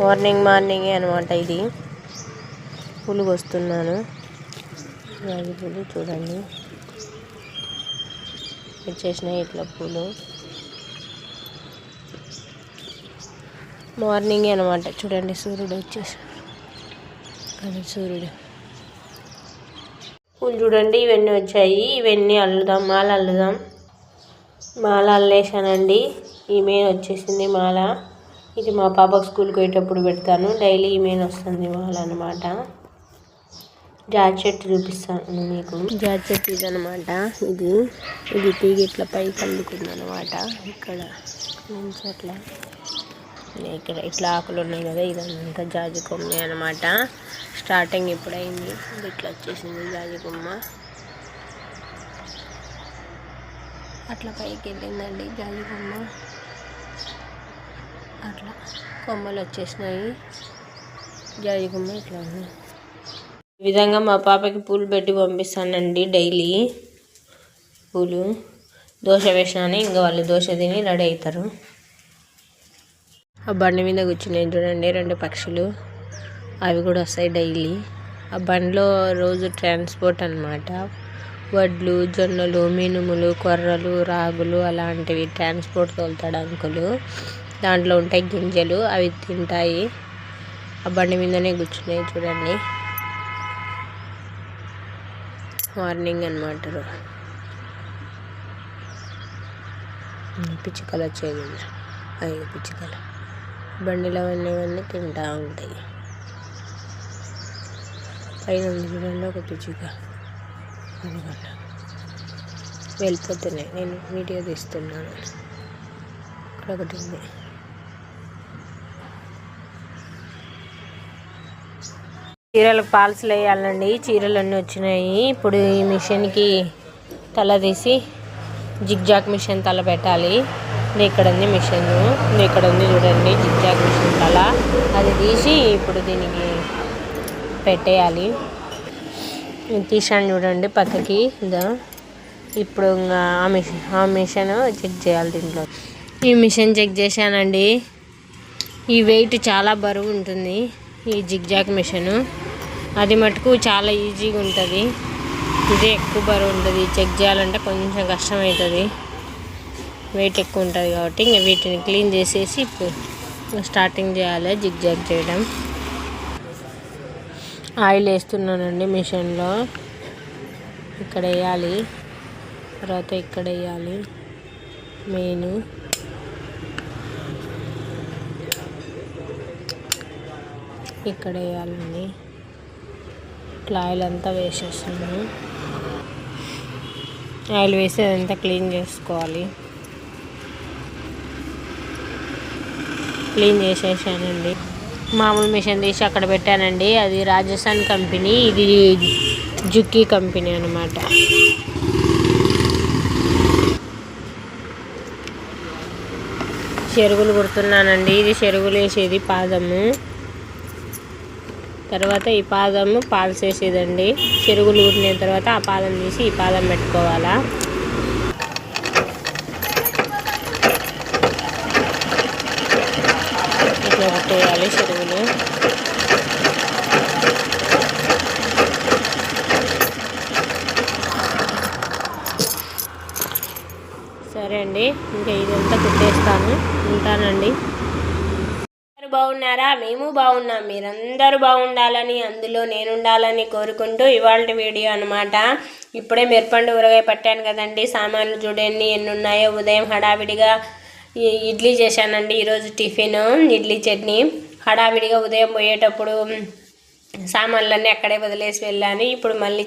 Morning మార్నింగే అనమాట ఇది. పూలు వస్తున్నాను రాగి పూలు చూడండి. వచ్చేసినాయి ఇట్లా పూలు మార్నింగే అనమాట చూడండి సూర్యుడు వచ్చేసి అది సూర్యుడు. పూలు చూడండి ఇవన్నీ వచ్చాయి. ఇవన్నీ అల్లుదాం మాల అల్లుదాం. మాల అల్లేసానండి. ఈమె వచ్చేసింది మాల. ఇది మా పాపకు స్కూల్కి పోయేటప్పుడు పెడతాను. డైలీ ఈమెయిల్ వస్తుంది వాళ్ళనమాట. అనమాట జాజ్ చెట్టు చూపిస్తాను మీకు. జాజ్ చెట్టు ఇది. అనమాట ఇది ఇది తీగ ఇట్లా పైకి అల్లుకుంది అనమాట ఇక్కడ నుంచి అట్లా ఇక్కడ ఇట్లా ఆకులు ఉన్నాయి కదా ఇదంతా జాజి కొమ్మ అనమాట స్టార్టింగ్ ఎప్పుడైంది ఇది ఇట్లా వచ్చేసింది జాజి కొమ్మ. అట్లా పైకి వెళ్ళిందండి జాజి కొమ్మ. అట్లా కొమ్మలు వచ్చేసినాయి. జాయి కొమ్మ ఇట్లా ఉంది. ఈ విధంగా మా పాపకి పూలు పెట్టి పంపిస్తానండి డైలీ. పూలు. దోశ వేసినానే ఇంకా వాళ్ళు దోశ తిని రెడీ అవుతారు ఆ బండి మీద కూర్చున్నాయి చూడండి రెండు పక్షులు. అవి కూడా వస్తాయి డైలీ. ఆ బండిలో రోజు ట్రాన్స్పోర్ట్ అనమాట వడ్లు జొన్నలు మినుములు కొర్రలు రాగులు అలాంటివి ట్రాన్స్పోర్ట్ తోలుతాడు అంకులు. దాంట్లో ఉంటాయి గింజలు అవి తింటాయి. ఆ బండి మీదనే కూర్చున్నాయి చూడండి. మార్నింగ్ అనమాట పిచ్చుకలు వచ్చేది అయ్యో పిచ్చుకలు. బండిలో ఉన్నవన్నీ తింటా ఉంటాయి. పైన చూడండి ఒక పిచ్చుక. అదిగోండి. వెళ్ళిపోతున్నాయి. నేను వీడియో తీస్తున్నాను. ఇక్కడ ఒకటి ఉంది. చీరలకు పాల్స్లు వేయాలండి. చీరలు అన్నీ వచ్చినాయి. ఇప్పుడు ఈ మిషన్కి తల తీసి జిగ్జాక్ మిషన్ తల పెట్టాలి. ఇక్కడ ఉంది మిషన్. ఇక్కడ ఉంది చూడండి జిగ్జాగ్ మిషన్ తల. అది తీసి ఇప్పుడు దీనికి పెట్టేయాలి. తీసాను చూడండి పక్కకి. ఇదా ఇప్పుడు ఇంకా ఆ మిషన్ ఆ మిషన్ చెక్ చేయాలి దీంట్లో. ఈ మిషన్ చెక్ చేశానండి. ఈ వెయిట్ చాలా బరువు ఉంటుంది ఈ జిగ్జాగ్ మిషను. అది మటుకు చాలా ఈజీగా ఉంటుంది. ఇదే ఎక్కువ బరువు ఉంటుంది. చెక్ చేయాలంటే కొంచెం కష్టమవుతుంది వెయిట్ ఎక్కువ ఉంటుంది కాబట్టి ఇంకా వీటిని క్లీన్ చేసేసి ఇప్పుడు స్టార్టింగ్ చేయాలి. జిగ్ జాగ్ చేయడం. ఆయిల్ వేస్తున్నానండి మిషన్లో. ఇక్కడ వేయాలి. తర్వాత ఇక్కడ వేయాలి. మెయిన్ ఇక్కడ వేయాలండి. ఇట్లా ఆయిల్ అంతా వేసేస్తున్నాను ఆయిల్ వేసి అదంతా క్లీన్ చేసుకోవాలి. క్లీన్ చేసేసానండి. మామూలు మిషన్ తీసి అక్కడ పెట్టానండి. అది రాజస్థాన్ కంపెనీ ఇది జుక్కీ కంపెనీ అనమాట చెరుగులు కుడుతున్నానండి. ఇది చెరుగులు వేసేది పాదము. తర్వాత ఈ పాదము పాల్స్ వేసేదండి చెరుగులు కుట్టిన తర్వాత ఆ పాదం తీసి ఈ పాదం పెట్టుకోవాలా. ఇట్లా కొట్టేయాలి చెరువులు. సరే అండి ఇంకా ఇదంతా కుట్టేస్తాను. ఉంటానండి. బాగున్నారా? మేము బాగున్నాం. మీరందరూ బాగుండాలని అందులో నేను ఉండాలని కోరుకుంటూ ఇవాళ వీడియో అనమాట ఇప్పుడే మిరపండు ఊరగాయ పట్టాను కదండి. సామాన్లు చూడండి ఎన్ని ఉన్నాయో. ఉదయం హడావిడిగా ఇడ్లీ చేశానండి. ఈరోజు టిఫిన్ ఇడ్లీ చట్నీ. హడావిడిగా ఉదయం పోయేటప్పుడు సామాన్లన్నీ అక్కడే వదిలేసి వెళ్ళాను. ఇప్పుడు మళ్ళీ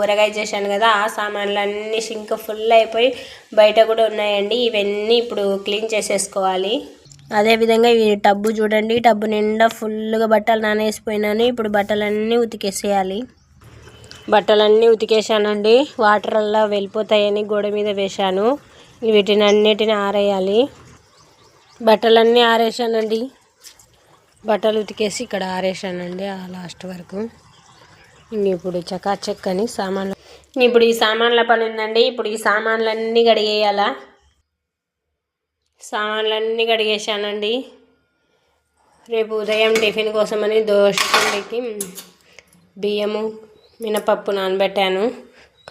ఊరగాయ చేశాను కదా. ఆ సామాన్లన్నీ సింక్ ఫుల్ అయిపోయి బయట కూడా ఉన్నాయండి. ఇవన్నీ ఇప్పుడు క్లీన్ చేసేసుకోవాలి. అదేవిధంగా ఈ టబ్బు చూడండి టబ్బు నిండా ఫుల్గా బట్టలు నానేసిపోయినాను. ఇప్పుడు బట్టలన్నీ ఉతికేసేయాలి. బట్టలన్నీ ఉతికేసానండి. వాటర్ అలా వెళ్ళిపోతాయని గోడ మీద వేశాను. వీటిని అన్నిటిని ఆరేయాలి. బట్టలన్నీ ఆరేసానండి. బట్టలు ఉతికేసి ఇక్కడ ఆరేసానండి ఆ లాస్ట్ వరకు. ఇప్పుడు చకాచక్ అని సామాన్లు. ఇప్పుడు ఈ సామాన్ల పని ఉందండి. ఇప్పుడు ఈ సామాన్లన్నీ కడిగేయాలా. సామాన్లన్నీ కడిగేసానండి రేపు ఉదయం టిఫిన్ కోసమని దోశ పిండికి బియ్యము మినపప్పు నానబెట్టాను.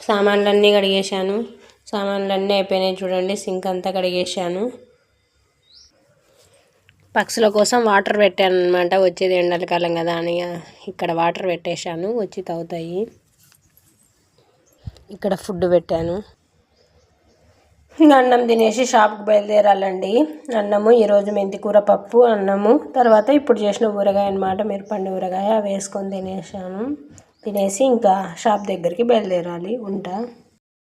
సామాన్లన్నీ కడిగేశాను. సామాన్లన్నీ అయిపోయినాయి చూడండి సింక్ అంతా కడిగేశాను. పక్షుల కోసం వాటర్ పెట్టాను అనమాట వచ్చేది ఎండలకాలం కదా అని. ఇక్కడ వాటర్ పెట్టేశాను వచ్చి తాగుతాయి ఇక్కడ ఫుడ్ పెట్టాను. అన్నం తినేసి షాప్కి బయలుదేరాలండి. అన్నము ఈరోజు మెంతికూర పప్పు అన్నము తర్వాత ఇప్పుడు చేసిన ఊరగాయ అనమాట మిరపండి ఊరగాయ వేసుకొని తినేసాను. తినేసి ఇంకా షాప్ దగ్గరికి బయలుదేరాలి ఉంటా.